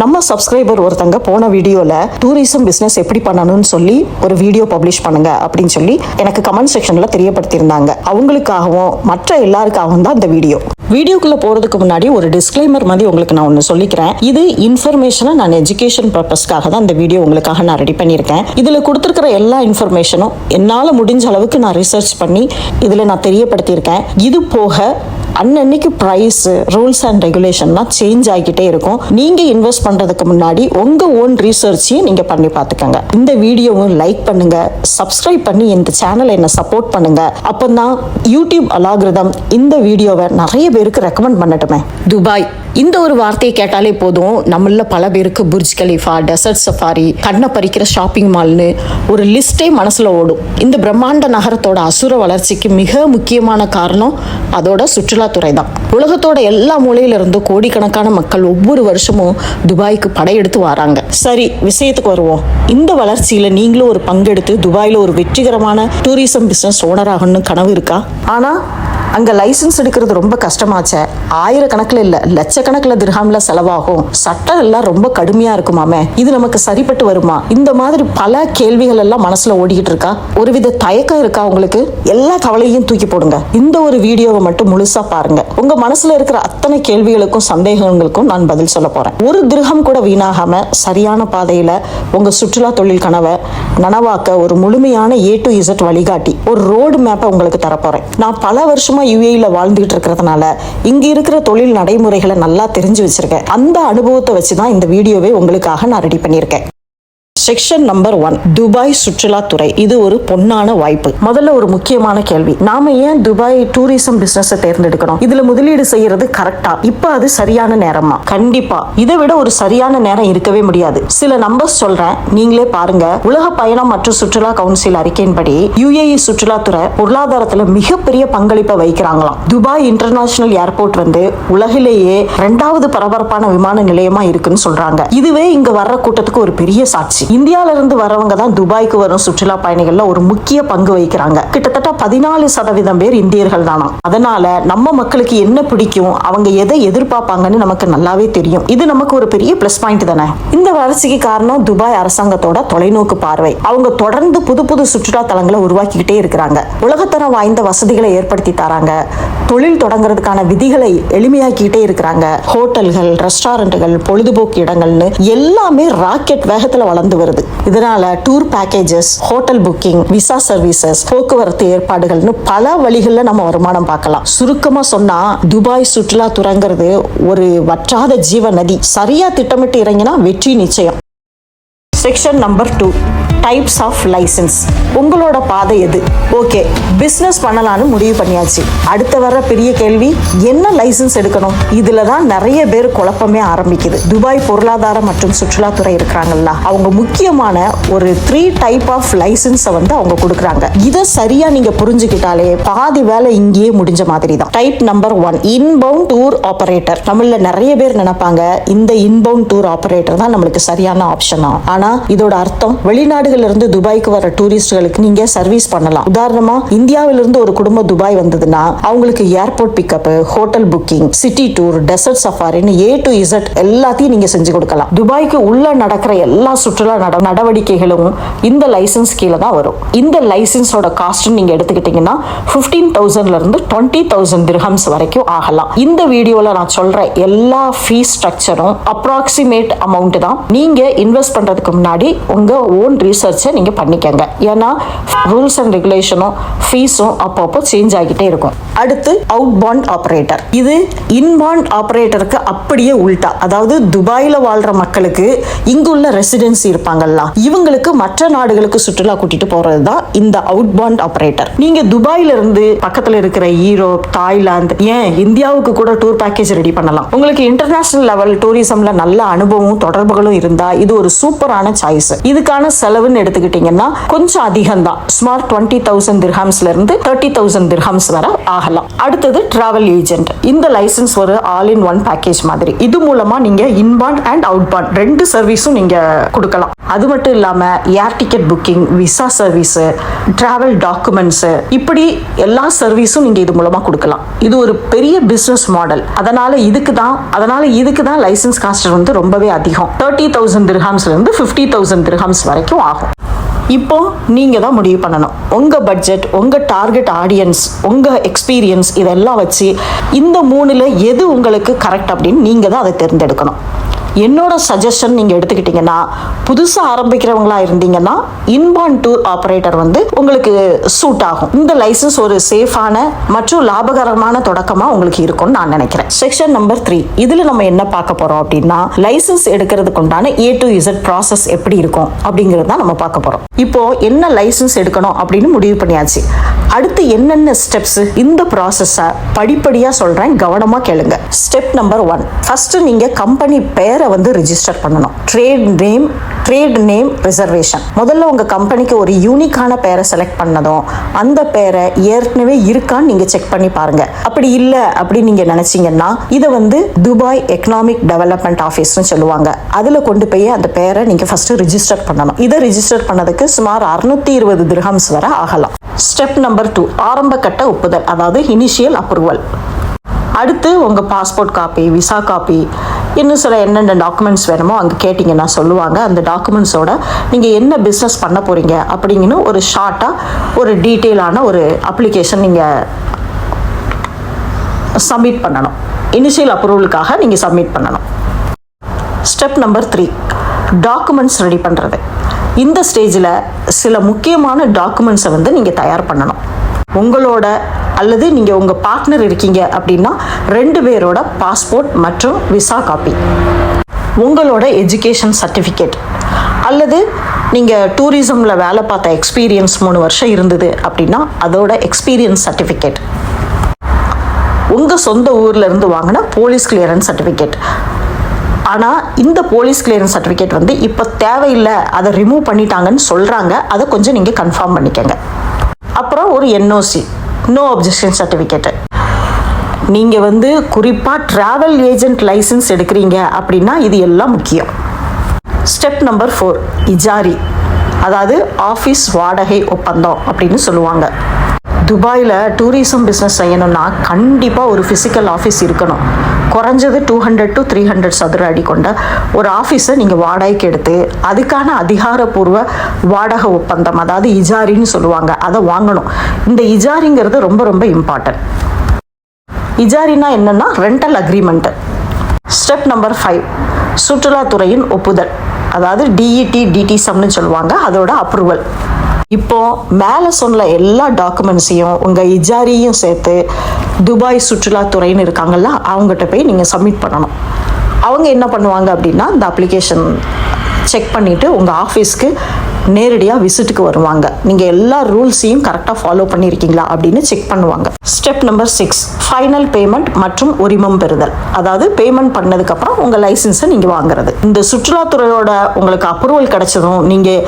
நம்ம சப்ஸ்கிரைபர் ஒருத்தங்க போன வீடியோல டூரிசம் பிசினஸ் எப்படி பண்ணணும்னு சொல்லி ஒரு வீடியோ பப்ளிஷ் பண்ணுங்க அப்படின்னு சொல்லி எனக்கு கமெண்ட் செக்ஷன்ல தெரியப்படுத்தியிருந்தாங்க. அவங்களுக்காகவும் மற்ற எல்லாருக்காகவும் தான் இந்த வீடியோ வீடியோக்குள்ள போறதுக்கு முன்னாடி ஒரு டிஸ்க்ளைமர் மாதிரி உங்களுக்கு நான் ஒன்று சொல்லிக்கிறேன். இது இன்ஃபர்மேஷனை நான் எஜுகேஷன் பர்பஸ்க்காக தான் இந்த வீடியோ உங்களுக்காக நான் ரெடி பண்ணியிருக்கேன். இதில் கொடுத்துருக்கிற எல்லா இன்ஃபர்மேஷனும் என்னால் முடிஞ்ச அளவுக்கு நான் ரிசர்ச் பண்ணி இதில் நான் தெரியப்படுத்தியிருக்கேன். இது போக அன்னன்னைக்கு ப்ரைஸ் ரூல்ஸ் அண்ட் ரெகுலேஷன்லாம் சேஞ்ச் ஆகிக்கிட்டே இருக்கும். நீங்கள் இன்வெஸ்ட் பண்ணுறதுக்கு முன்னாடி உங்கள் ஓன் ரீசர்ச்சையும் நீங்கள் பண்ணி பார்த்துக்கோங்க. இந்த வீடியோவும் லைக் பண்ணுங்க. சப்ஸ்கிரைப் பண்ணி இந்த சேனலை என்னை சப்போர்ட் பண்ணுங்க. அப்போதான் யூடியூப் அலாகிருதம் இந்த வீடியோவை நிறைய பேருக்கு ரெக்கமெண்ட் பண்ணட்டுமே. துபாய். இந்த ஒரு வார்த்தையை கேட்டாலே போதும். நம்மள பல பேருக்கு புர்ஜ் கலீஃபா டெசர்ட் சஃபாரி கண்ணை பறிக்கிற ஷாப்பிங் மால்னு ஒரு லிஸ்டே மனசுல ஓடும். இந்த பிரம்மாண்ட நகரத்தோட அசுர வளர்ச்சிக்கு மிக முக்கியமான காரணம் அதோட சுற்றுலாத்துறை தான். உலகத்தோட எல்லா மூலையிலிருந்து கோடிக்கணக்கான மக்கள் ஒவ்வொரு வருஷமும் துபாய்க்கு படையெடுத்து வராங்க. சரி விஷயத்துக்கு வருவோம். இந்த வளர்ச்சியில நீங்களும் ஒரு பங்கெடுத்து துபாயில ஒரு வெற்றிகரமான டூரிசம் பிசினஸ் ஓனர் ஆகணும்னு கனவு இருக்கா? ஆனா அங்கே லைசன்ஸ் எடுக்கிறது ரொம்ப கஷ்டமாச்சே. ஆயிரக்கணக்கில் இல்லை லட்சக்கணக்கில் திருஹாமில் செலவாகும். சட்டம் எல்லாம் ரொம்ப கடுமையாக இருக்குமாமே. இது நமக்கு சரிப்பட்டு வருமா? இந்த மாதிரி பல கேள்விகள் எல்லாம் மனசில் ஓடிக்கிட்டு இருக்கா? ஒருவித தயக்கம் இருக்கா உங்களுக்கு? எல்லா கவலையும் தூக்கி போடுங்க. இந்த ஒரு வீடியோவை மட்டும் முழுசாக பாருங்க. உங்கள் மனசில் இருக்கிற அத்தனை கேள்விகளுக்கும் சந்தேகங்களுக்கும் நான் பதில் சொல்ல போகிறேன் ஒரு திருகம் கூட வீணாகாமல் சரியான பாதையில் உங்கள் சுற்றுலா தொழில் கனவை நனவாக்க ஒரு முழுமையான ஏ டு இசட் வழிகாட்டி ஒரு ரோடு மேப்பை உங்களுக்கு தரப்போகிறேன் நான் பல வருஷமாக வருஷமா யுஏஇல வாழ்ந்துகிட்டு இருக்கிறதுனால இங்க இருக்கிற தொழில் நடைமுறைகளை நல்லா தெரிஞ்சு வச்சிருக்கேன். அந்த அனுபவத்தை வச்சு தான் இந்த வீடியோவை உங்களுக்காக நான் ரெடி பண்ணியிருக்கேன். செக்ஷன் நம்பர் ஒன் துபாய் சுற்றுலாத்துறை இது ஒரு பொன்னான வாய்ப்பு. முதல்ல ஒரு முக்கியமான கேள்வி. நாம ஏன் துபாய் டூரிசம் பிசினஸ் தேர்ந்தெடுக்கணும்? இதுல முதலீடு செய்யறது கரெக்டா இப்ப அது சரியான நேரமா? கண்டிப்பா. இதை விட ஒரு சரியான நேரம் இருக்கவே முடியாது. சில நம்பர்ஸ் சொல்றேன். நீங்களே பாருங்க. உலக பயணம் மற்றும் சுற்றுலா கவுன்சில் அறிக்கையின்படி யுஏஇ சுற்றுலாத்துறை பொருளாதாரத்துல மிகப்பெரிய பங்களிப்பை வைக்கிறாங்களாம் துபாய் இன்டர்நேஷனல் ஏர்போர்ட் வந்து உலகிலேயே இரண்டாவது பரபரப்பான விமான நிலையமா இருக்குன்னு சொல்றாங்க. இதுவே இங்க வர்ற கூட்டத்துக்கு ஒரு பெரிய சாட்சி. இந்தியால இருந்து வரவங்க தான் துபாய்க்கு வரும் சுற்றுலா பயணிகள்ல ஒரு முக்கிய பங்கு வகிக்கிறாங்க. கிட்டத்தட்ட பதினாலு சதவீதம் பேர் இந்தியர்கள் தானா. அதனால நம்ம மக்களுக்கு என்ன பிடிக்கும் அவங்க எதை எதிர்பார்ப்பாங்கன்னு நமக்கு நல்லாவே தெரியும். இது நமக்கு ஒரு பெரிய பிளஸ் பாயிண்ட் தானே. இந்த வளர்ச்சிக்கு காரணம் துபாய் அரசாங்கத்தோட தொலைநோக்கு பார்வை. அவங்க தொடர்ந்து புது புது சுற்றுலா தலங்களை உருவாக்கிக்கிட்டே இருக்கிறாங்க. உலகத்தரம் வாய்ந்த வசதிகளை ஏற்படுத்தி தராங்க. தொழில் தொடங்குறதுக்கான விதிகளை எளிமையாக்கிட்டே இருக்கிறாங்க. ஹோட்டல்கள் ரெஸ்டாரண்ட்டுகள் பொழுதுபோக்கு இடங்கள்னு எல்லாமே ராக்கெட் வேகத்துல வளர்ந்து வருது. இதனால tour packages hotel booking visa services போக்குவரத்து ஏற்பாடுகள்னு பல வழிகளில் நம்ம வருமானம் பார்க்கலாம். சுருக்கமா சொன்னா துபாய் சுற்றுலா துறங்கிறது ஒரு வற்றாத ஜீவ நதி சரியா திட்டமிட்டு இறங்கினா வெற்றி நிச்சயம். Section number two types of license உங்களோட பாதை எது? ஓகே பிஸ்னஸ் பண்ணலான்னு முடிவு பண்ணியாச்சு. அடுத்து வர பெரிய கேள்வி என்ன லைசன்ஸ் எடுக்கணும்? இதுல தான் நிறைய பேர் குழப்பமே ஆரம்பிக்குது. துபாய் பொருளாதார மற்றும் சுற்றுலாத்துறை இருக்கிறாங்கல்ல அவங்க முக்கியமான ஒரு த்ரீ டைப் ஆஃப் லைசன்ஸை வந்து அவங்க கொடுக்குறாங்க. இதை சரியா நீங்க புரிஞ்சுக்கிட்டாலே பாதி வேலை இங்கேயே முடிஞ்ச மாதிரி தான். Type number one inbound tour operator தமிழில் நிறைய பேர் நினைப்பாங்க இந்த இன்பவுண்ட் டூர் ஆபரேட்டர் தான் நம்மளுக்கு சரியான ஆப்ஷனா ஆனா இதோட அர்த்தம் வெளிநாடு இருந்து துபாய்க்கு வர டூரிஸ்ட்களுக்கு நீங்க சர்வீஸ் பண்ணலாம். உதாரணமா இந்தியாவிலிருந்து ஒரு குடும்பம் துபாய் வந்ததுன்னா அவங்களுக்கு airport pickup hotel booking city tour desert சஃபாரின்னு A to Z எல்லாத்தையும் நீங்க செஞ்சு கொடுக்கலாம். துபாய்க்கு உள்ள நடக்கிற எல்லா சுற்றுலா நடவடிக்கைகளும் இந்த லைசன்ஸ் கீழே தான் வரும். இந்த லைசன்ஸோட காஸ்ட் நீங்க எடுத்துக்கிட்டீங்கன்னா பிப்டீன் தௌசண்ட்ல இருந்து டுவெண்ட்டி தௌசண்ட் திர்ஹம்ஸ் வரைக்கும் ஆகலாம். இந்த வீடியோல நான் சொல்ற எல்லா ஃபீஸ் ஸ்ட்ரக்சரும் அப்ராக்சிமேட் அமௌண்ட் தான். நீங்க இன்வெஸ்ட் பண்றதுக்கு முன்னாடி உங்க ஓன் ரிசர்ச்சை நீங்கள் பண்ணிக்கங்க. ஏன்னா ரூல்ஸ் அண்ட் ரெகுலேஷனும் ஃபீஸும் அப்பப்போ சேஞ்ச் ஆகிட்டே இருக்கும். அடுத்து அவுட் பாண்ட் ஆப்ரேட்டர் இது இன்பாண்ட் ஆப்ரேட்டருக்கு அப்படியே உல்டா. அதாவது துபாயில் வாழ்ற மக்களுக்கு இங்குள்ள ரெசிடென்சி இருப்பாங்கல்ல இவங்களுக்கு மற்ற நாடுகளுக்கு சுற்றுலா கூட்டிட்டு போறது தான் இந்த அவுட் பாண்ட் ஆப்ரேட்டர் நீங்க துபாயில இருந்து பக்கத்துல இருக்கிற ஈரோப் தாய்லாந்து ஏன் இந்தியாவுக்கு கூட டூர் பேக்கேஜ் ரெடி பண்ணலாம். உங்களுக்கு இன்டர்நேஷனல் லெவல் டூரிசம்ல நல்ல அனுபவம் தொடர்புகளும் இருந்தா இது ஒரு சூப்பரான சாய்ஸ் இதுக்கான செலவு ஹோட்டல்னு எடுத்துக்கிட்டீங்கன்னா கொஞ்சம் அதிகம் தான் சுமார் டுவெண்ட்டி தௌசண்ட் திர்ஹாம்ஸ்ல இருந்து தேர்ட்டி தௌசண்ட் திர்ஹாம்ஸ் வரை ஆகலாம். அடுத்தது டிராவல் ஏஜென்ட் இந்த லைசன்ஸ் ஒரு ஆல் இன் ஒன் பேக்கேஜ் மாதிரி. இது மூலமா நீங்க இன்பாண்ட் அண்ட் அவுட்பாண்ட் ரெண்டு சர்வீஸும் நீங்க கொடுக்கலாம். அது மட்டும் இல்லாம air ticket booking visa service travel documents இப்படி எல்லா சர்வீஸும் நீங்க இது மூலமா கொடுக்கலாம். இது ஒரு பெரிய பிசினஸ் மாடல் அதனால இதுக்கு தான் அதனால இதுக்கு தான் லைசன்ஸ் காஸ்ட் வந்து ரொம்பவே அதிகம். தேர்ட்டி தௌசண்ட் திர்ஹாம்ஸ்ல இருந்து ஃபிஃப்டி தௌசண்ட் திர்ஹாம்ஸ் வரைக்கும் ஆகும். இப்போ நீங்க தான் முடிவு பண்ணணும். உங்க பட்ஜெட் உங்க டார்கெட் ஆடியன்ஸ் உங்க எக்ஸ்பீரியன்ஸ் இதெல்லாம் வச்சு இந்த மூணுல எது உங்களுக்கு கரெக்ட் அப்படின்னு நீங்க தான் அதை தேர்ந்தெடுக்கணும். என்னோட சஜஷன் நீங்க எடுத்துக்கிட்டீங்கன்னா புதுசா ஆரம்பிக்கிறவங்களா இருந்தீங்கன்னா இன்பான் டூர் ஆபரேட்டர் வந்து உங்களுக்கு சூட் ஆகும். இந்த லைசன்ஸ் ஒரு சேஃபான மற்றும் லாபகரமான தொடக்கமா உங்களுக்கு இருக்கும்னு நான் நினைக்கிறேன். செக்ஷன் நம்பர் த்ரீ இதுல நம்ம என்ன பார்க்க போறோம் அப்படின்னா லைசன்ஸ் எடுக்கிறதுக்கு உண்டான ஏ டு இசட் ப்ராசஸ் எப்படி இருக்கும் அப்படிங்கிறது தான் நம்ம பார்க்க போறோம். இப்போ என்ன லைசன்ஸ் எடுக்கணும் அப்படின்னு முடிவு பண்ணியாச்சு. அடுத்து என்னென்ன ஸ்டெப்ஸ் இந்த ப்ராசஸை படிப்படியா சொல்றேன் கவனமா கேளுங்க. ஸ்டெப் நம்பர் ஒன் ஃபர்ஸ்ட் நீங்க கம்பெனி பேரை வந்து ரிஜிஸ்டர் பண்ணணும். Trade name trade name reservation முதல்ல உங்கள் கம்பெனிக்கு ஒரு யூனிக்கான பேரை செலக்ட் பண்ணதும் அந்த பேரை ஏற்கனவே இருக்கான்னு நீங்கள் செக் பண்ணி பாருங்க. அப்படி இல்லை அப்படின்னு நீங்கள் நினச்சிங்கன்னா இதை வந்து துபாய் எக்கனாமிக் டெவலப்மெண்ட் ஆஃபீஸ்னு சொல்லுவாங்க. அதில் கொண்டு போய் அந்த பேரை நீங்கள் ஃபஸ்ட்டு ரிஜிஸ்டர் பண்ணணும். இதை ரிஜிஸ்டர் பண்ணதுக்கு சுமார் அறுநூத்தி இருபது திரஹம்ஸ் வரை ஆகலாம். ஸ்டெப் நம்பர் டூ ஆரம்ப கட்ட ஒப்புதல் அதாவது இனிஷியல் அப்ரூவல் அடுத்து உங்கள் பாஸ்போர்ட் காப்பி விசா காப்பி இன்னும் சில என்னென்ன டாக்குமெண்ட்ஸ் வேணுமோ அங்கே கேட்டிங்கன்னா சொல்லுவாங்க. அந்த டாக்குமெண்ட்ஸோட நீங்கள் என்ன பிஸ்னஸ் பண்ண போகிறீங்க அப்படிங்கன்னு ஒரு ஷார்ட்டாக ஒரு டீட்டெயிலான ஒரு அப்ளிகேஷன் நீங்கள் சப்மிட் பண்ணணும். இனிஷியல் அப்ரூவலுக்காக நீங்கள் சப்மிட் பண்ணணும். Step number three documents ready பண்ணுறது இந்த ஸ்டேஜில் சில முக்கியமான டாக்குமெண்ட்ஸை வந்து நீங்கள் தயார் பண்ணணும். உங்களோட அல்லது நீங்கள் உங்கள் பார்ட்னர் இருக்கீங்க அப்படின்னா ரெண்டு பேரோட பாஸ்போர்ட் மற்றும் விசா காப்பி உங்களோட எஜுகேஷன் சர்டிஃபிகேட் அல்லது நீங்கள் டூரிசமில் வேலை பார்த்த எக்ஸ்பீரியன்ஸ் மூணு வருஷம் இருந்தது அப்படின்னா அதோட எக்ஸ்பீரியன்ஸ் சர்டிஃபிகேட் உங்கள் சொந்த ஊரில் இருந்து வாங்கின போலீஸ் கிளியரன்ஸ் சர்டிஃபிகேட் ஆனால் இந்த போலீஸ் கிளியரன்ஸ் சர்டிஃபிகேட் வந்து இப்போ தேவையில்லை அதை ரிமூவ் பண்ணிட்டாங்கன்னு சொல்கிறாங்க அதை கொஞ்சம் நீங்கள் கன்ஃபார்ம் பண்ணிக்கங்க. அப்புறம் ஒரு என்ஓசி நோ அப்ஜெக்ஷன் சர்டிஃபிகேட்டு நீங்கள் வந்து குறிப்பாக ட்ராவல் ஏஜென்ட் லைசன்ஸ் எடுக்கிறீங்க அப்படின்னா இது எல்லாம் முக்கியம். Step number four Ejari. அதாவது ஆஃபீஸ் வாடகை ஒப்பந்தம் அப்படின்னு சொல்லுவாங்க. துபாயில் டூரிசம் பிஸ்னஸ் செய்யணும்னா கண்டிப்பாக ஒரு ஃபிசிக்கல் ஆஃபீஸ் இருக்கணும். குறைஞ்சது two hundred to three hundred சதுர அடி கொண்ட ஒரு ஆஃபீஸை நீங்கள் வாடகைக்கு எடுத்து அதுக்கான அதிகாரப்பூர்வ வாடகை ஒப்பந்தம் அதாவது இஜாரின்னு சொல்லுவாங்க அதை வாங்கணும். இந்த இஜாரிங்கிறது ரொம்ப ரொம்ப இம்பார்ட்டன்ட் இஜாரினா என்னன்னா rental agreement step number five சுற்றுலாத்துறையின் ஒப்புதல். அதாவது டிஇடி டிடிசம்னு சொல்லுவாங்க அதோட அப்ரூவல் இப்போ மேலே சொன்ன எல்லா டாக்குமெண்ட்ஸையும் உங்கள் இஜாரியும் சேர்த்து துபாய் சுற்றுலாத்துறைன்னு இருக்காங்கல்ல அவங்ககிட்ட போய் நீங்கள் சப்மிட் பண்ணணும். அவங்க என்ன பண்ணுவாங்க அப்படின்னா இந்த அப்ளிகேஷன் செக் பண்ணிவிட்டு உங்கள் ஆஃபீஸ்க்கு நேரடியாக விசிட்டுக்கு வருவாங்க. நீங்கள் எல்லா ரூல்ஸையும் கரெக்டாக ஃபாலோ பண்ணியிருக்கீங்களா அப்படின்னு செக் பண்ணுவாங்க. Step number six final payment மற்றும் உரிமம் பெறுதல். அதாவது பேமெண்ட் பண்ணதுக்கப்புறம் உங்கள் லைசன்ஸை நீங்கள் வாங்குறது. இந்த சுற்றுலாத்துறையோட உங்களுக்கு அப்ரூவல் கிடைச்சதும் நீங்கள்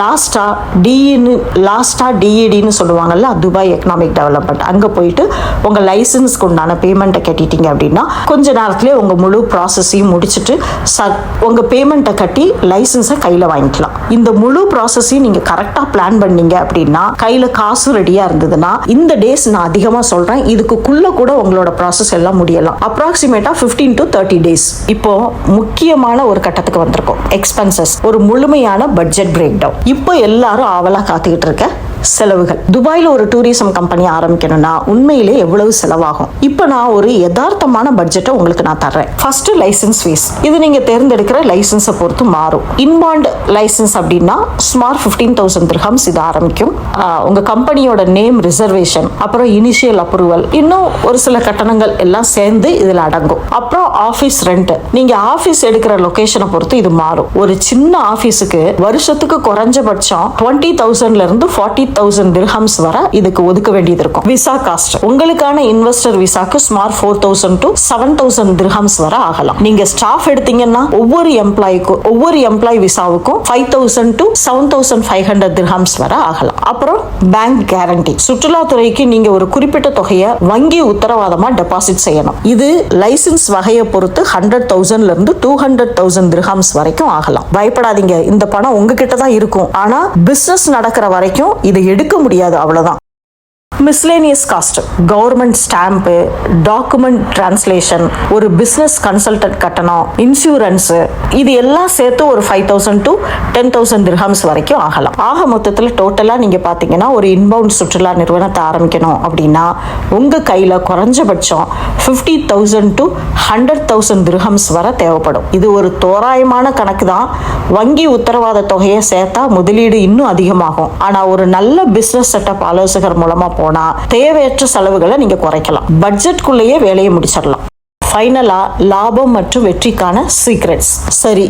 லாஸ்ட்டாக டிஇன்னு லாஸ்ட்டாக டிஇடின்னு சொல்லுவாங்கல்ல துபாய் எக்கனாமிக் டெவலப்மெண்ட் அங்கே போயிட்டு உங்கள் லைசன்ஸ்க்கு உண்டான பேமெண்ட்டை கட்டிட்டீங்க அப்படின்னா கொஞ்ச நேரத்துலேயே உங்கள் முழு ப்ராசஸையும் முடிச்சுட்டு ச உங்கள் பேமெண்ட்டை கட்டி லைசன்ஸை கையில் வாங்கிக்கலாம். இந்த முழு ப்ராசஸையும் நீங்கள் கரெக்டாக பிளான் பண்ணீங்க அப்படின்னா கையில் காசு ரெடியாக இருந்ததுன்னா இந்த டேஸ் நான் அதிகமாக சொல்கிறேன் இதுக்குள்ளே கூட உங்களோட ப்ராசஸ் எல்லாம் முடியலாம். அப்ராக்சிமேட்டாக ஃபிஃப்டீன் டு தேர்ட்டி டேஸ் இப்போ முக்கியமான ஒரு கட்டத்துக்கு வந்திருக்கோம். எக்ஸ்பென்சஸ் ஒரு முழுமையான பட்ஜெட் பிரேக் டவுன் இப்போ எல்லாரும் ஆவலாக காத்துக்கிட்டு இருக்க செலவுகள். துபாயில் ஒரு டூரிசம் கம்பெனி ஆரம்பிக்கணும்னா உண்மையிலே எவ்வளவு செலவாகும்? இப்போ நான் ஒரு யதார்த்தமான பட்ஜெட்டை உங்களுக்கு நான் தர்றேன். ஃபர்ஸ்ட் லைசன்ஸ் ஃபீஸ் இது நீங்க தேர்ந்தெடுக்கிற லைசன்ஸை பொறுத்து மாறும். இன்பாண்ட் லைசன்ஸ் அப்படின்னா சுமார் ஃபிஃப்டீன் தௌசண்ட் திரஹம்ஸ் இது ஆரம்பிக்கும். உங்க கம்பெனியோட நேம் ரிசர்வேஷன் அப்புறம் இனிஷியல் அப்ரூவல் இன்னும் ஒரு சில கட்டணங்கள் எல்லாம் சேர்ந்து இதில் அடங்கும். அப்புறம் ஆஃபீஸ் ரெண்ட் நீங்க ஆஃபீஸ் எடுக்கிற லொகேஷனை பொறுத்து இது மாறும். ஒரு சின்ன ஆஃபீஸுக்கு வருஷத்துக்கு குறைஞ்சபட்சம் டுவெண்ட்டி தௌசண்ட்ல இருந்து ஃபார்ட்டி தௌசண்ட் திர்ஹம்ஸ் வரை இதுக்கு ஒதுக்க வேண்டியது இருக்கும். விசா காஸ்ட் உங்களுக்கான investor விசாக்கு smart four thousand to seven thousand dirhams வரை ஆகலாம். நீங்க ஸ்டாஃப் எடுத்தீங்கன்னா ஒவ்வொரு எம்ப்ளாய்க்கும் ஒவ்வொரு employee விசாவுக்கும் five thousand to seven thousand five hundred dirhams வரை ஆகலாம். அப்புறம் பேங்க் கேரண்டி சுற்றுலாத்துறைக்கு நீங்க ஒரு குறிப்பிட்ட தொகையை வங்கி உத்தரவாதமா டெபாசிட் செய்யணும். இது லைசன்ஸ் வகையை பொறுத்து ஹண்ட்ரட் தௌசண்ட்ல இருந்து டூ ஹண்ட்ரட் தௌசண்ட் திர்ஹம்ஸ் வரைக்கும் ஆகலாம். பயப்படாதீங்க. இந்த பணம் உங்ககிட்ட தான் இருக்கும். ஆனா பிசினஸ் நடக்கிற வரைக்கும் இது எடுக்க முடியாது அவ்வளோதான் miscellaneous cost government stamp document translation ஒரு பிஸ்னஸ் கன்சல்டன்ட் கட்டணம் இன்சூரன்ஸு இது எல்லாம் சேர்த்து ஒரு five thousand to ten thousand dirhams வரைக்கும் ஆகலாம். ஆக மொத்தத்தில் டோட்டலாக நீங்கள் பார்த்தீங்கன்னா ஒரு இன்பவுண்ட் சுற்றுலா நிறுவனத்தை ஆரம்பிக்கணும் அப்படின்னா உங்கள் கையில் குறைஞ்சபட்சம் fifty thousand to hundred thousand dirhams வரை தேவைப்படும். இது ஒரு தோராயமான கணக்கு தான். வங்கி உத்தரவாத தொகையை சேர்த்தா முதலீடு இன்னும் அதிகமாகும். ஆனால் ஒரு நல்ல பிஸ்னஸ் செட்டப் ஆலோசகர் மூலமாக போனால் தேவையற்ற செலவுகளை நீங்கள் குறைக்கலாம். பட்ஜெட்குள்ளேயே வேலையை முடிச்சிடலாம். ஃபைனலா லாபம் மற்றும் வெற்றிக்கான சீக்ரெட்ஸ் சரி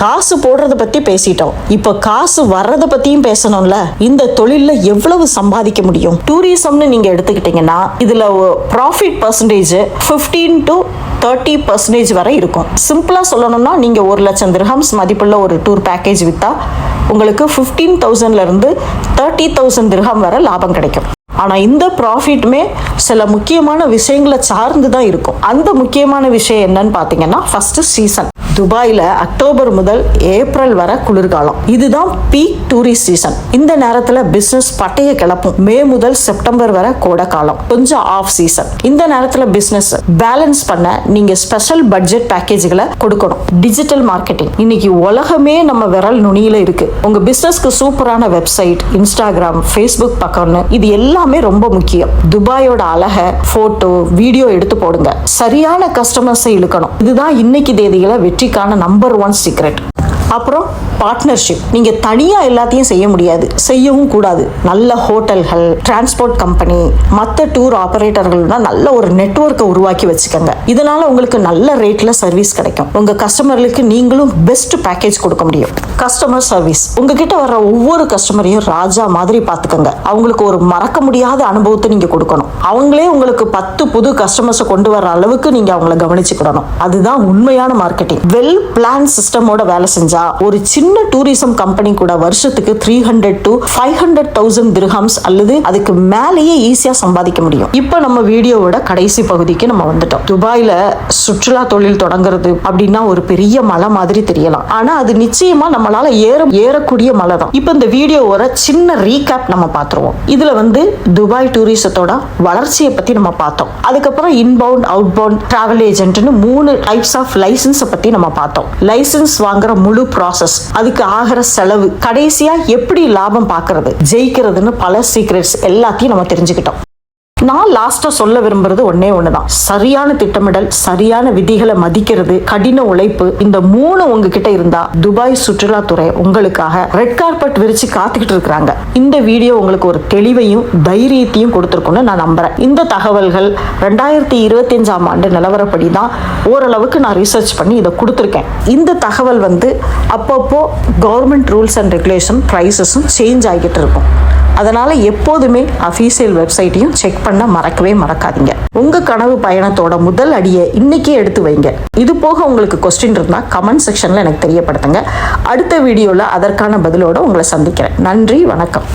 காசு போடுறத பத்தி பேசிட்டோம். இப்போ காசு வர்றத பத்தியும் பேசணும்ல? இந்த தொழில்ல எவ்வளவு சம்பாதிக்க முடியும்? டூரிசம்னு நீங்க எடுத்துக்கிட்டீங்கன்னா இதுல profit percentage 15 to thirty percentage வரை இருக்கும். சிம்பிளா சொல்லணும்னா நீங்க ஒரு லட்சம் திரஹம்ஸ் மதிப்புள்ள ஒரு டூர் பேக்கேஜ் வித்தா உங்களுக்கு ஃபிஃப்டீன் தௌசண்ட்ல இருந்து தேர்ட்டி தௌசண்ட் திரஹம் வரை லாபம் கிடைக்கும். ஆனால் இந்த ப்ராஃபிட்டுமே சில முக்கியமான விஷயங்களை சார்ந்து தான் இருக்கும். அந்த முக்கியமான விஷயம் என்னன்னு பார்த்தீங்கன்னா ஃபஸ்ட்டு சீசன் துபாயில் அக்டோபர் முதல் ஏப்ரல் வரை குளிர்காலம். இதுதான் பீக் டூரிஸ்ட் சீசன் இந்த நேரத்தில் பிஸ்னஸ் பட்டைய கிளப்பும். மே முதல் செப்டம்பர் வரை கோடை காலம் கொஞ்சம் ஆஃப் சீசன் இந்த நேரத்தில் பிஸ்னஸ் பேலன்ஸ் பண்ண நீங்கள் ஸ்பெஷல் பட்ஜெட் பேக்கேஜ்களை கொடுக்கணும். டிஜிட்டல் மார்க்கெட்டிங் இன்னைக்கு உலகமே நம்ம விரல் நுனியில இருக்கு. உங்க பிசினஸ்க்கு சூப்பரான வெப்சைட் இன்ஸ்டாகிராம் ஃபேஸ்புக் பக்கம்னு இது எல்லாமே ரொம்ப முக்கியம். துபாயோட அழகை போட்டோ வீடியோ எடுத்து போடுங்க. சரியான கஸ்டமர்ஸை இழுக்கணும். இதுதான் இன்னைக்கு தேதியில வெற்றிக்கான நம்பர் ஒன் சீக்ரெட் அப்புறம் பார்ட்னர்ஷிப் நீங்க தனியா எல்லாத்தையும் செய்ய முடியாது. செய்யவும் கூடாது. நல்ல ஹோட்டல்கள் டிரான்ஸ்போர்ட் கம்பெனி மற்ற டூர் ஆபரேட்டர்கள்னா நல்ல ஒரு நெட்வொர்க்கை உருவாக்கி வச்சுக்கோங்க. இதனால உங்களுக்கு நல்ல ரேட்ல சர்வீஸ் கிடைக்கும். உங்க கஸ்டமர்களுக்கு நீங்களும் பெஸ்ட் பேக்கேஜ் கொடுக்க முடியும். கஸ்டமர் சர்வீஸ் உங்ககிட்ட வர்ற ஒவ்வொரு கஸ்டமரையும் ராஜா மாதிரி பார்த்துக்கோங்க. அவங்களுக்கு ஒரு மறக்க முடியாத அனுபவத்தை நீங்க கொடுக்கணும். அவங்களே உங்களுக்கு பத்து புது கஸ்டமர்ஸை கொண்டு வர அளவுக்கு நீங்க அவங்கள கவனிச்சுக்கிடணும். அதுதான் உண்மையான மார்க்கெட்டிங் வெல் பிளான் சிஸ்டமோட வேலை செஞ்சா ஒரு சின்ன சின்ன டூரிசம் கம்பெனி கூட வருஷத்துக்கு three hundred to five hundred thousand dirhams அல்லது அதுக்கு மேலேயே ஈஸியா சம்பாதிக்க முடியும். இப்போ நம்ம வீடியோவோட கடைசி பகுதிக்கு நம்ம வந்துட்டோம். துபாயில சுற்றுலா தொழில் தொடங்குறது அப்படின்னா ஒரு பெரிய மலை மாதிரி தெரியலாம். ஆனா அது நிச்சயமா நம்மளால ஏற ஏறக்கூடிய மலை தான் இப்போ இந்த வீடியோவோட சின்ன ரீகேப் நம்ம பார்த்துருவோம். இதுல வந்து துபாய் டூரிசத்தோட வளர்ச்சியை பத்தி நம்ம பார்த்தோம். அதுக்கப்புறம் இன்பவுண்ட் அவுட் பவுண்ட் டிராவல் ஏஜென்ட்னு மூணு டைப்ஸ் ஆஃப் லைசன்ஸை பத்தி நம்ம பார்த்தோம். லைசன்ஸ் வாங்குற முழு ப்ராசஸ் அதுக்கு ஆகிற செலவு கடைசியா எப்படி லாபம் பார்க்கறது? ஜெயிக்கிறதுன்னு பல சீக்ரெட்ஸ் எல்லாத்தையும் நம்ம தெரிஞ்சுக்கிட்டோம். நான் லாஸ்டா சொல்ல விரும்புறது ஒன்னே ஒண்ணுதான். சரியான திட்டமிடல் சரியான விதிகளை மதிக்கிறது கடின உழைப்பு இந்த மூணு உங்ககிட்ட இருந்தா துபாய் சுற்றுலாத்துறை உங்களுக்காக ரெட் கார்பெட் விரிச்சு காத்துக்கிட்டு இருக்கிறாங்க. இந்த வீடியோ உங்களுக்கு ஒரு தெளிவையும் தைரியத்தையும் கொடுத்துருக்கும்னு நான் நம்புறேன். இந்த தகவல்கள் ரெண்டாயிரத்தி இருபத்தஞ்சாம் ஆண்டு நிலவரப்படி தான் ஓரளவுக்கு நான் ரிசர்ச் பண்ணி இதை கொடுத்துருக்கேன். இந்த தகவல் வந்து அப்பப்போ கவர்மெண்ட் ரூல்ஸ் அண்ட் ரெகுலேஷன் ப்ரைஸஸும் சேஞ்ச் ஆகிட்டு இருக்கும். அதனால் எப்போதுமே அஃபீஷியல் வெப்சைட்டையும் செக் பண்ண மறக்கவே மறக்காதீங்க. உங்கள் கனவு பயணத்தோட முதல் அடியை இன்னைக்கே எடுத்து வைங்க. இது போக உங்களுக்கு கொஸ்டின் இருந்தால் கமெண்ட் செக்ஷனில் எனக்கு தெரியப்படுத்துங்க. அடுத்த வீடியோவில் அதற்கான பதிலோடு உங்களை சந்திக்கிறேன். நன்றி வணக்கம்.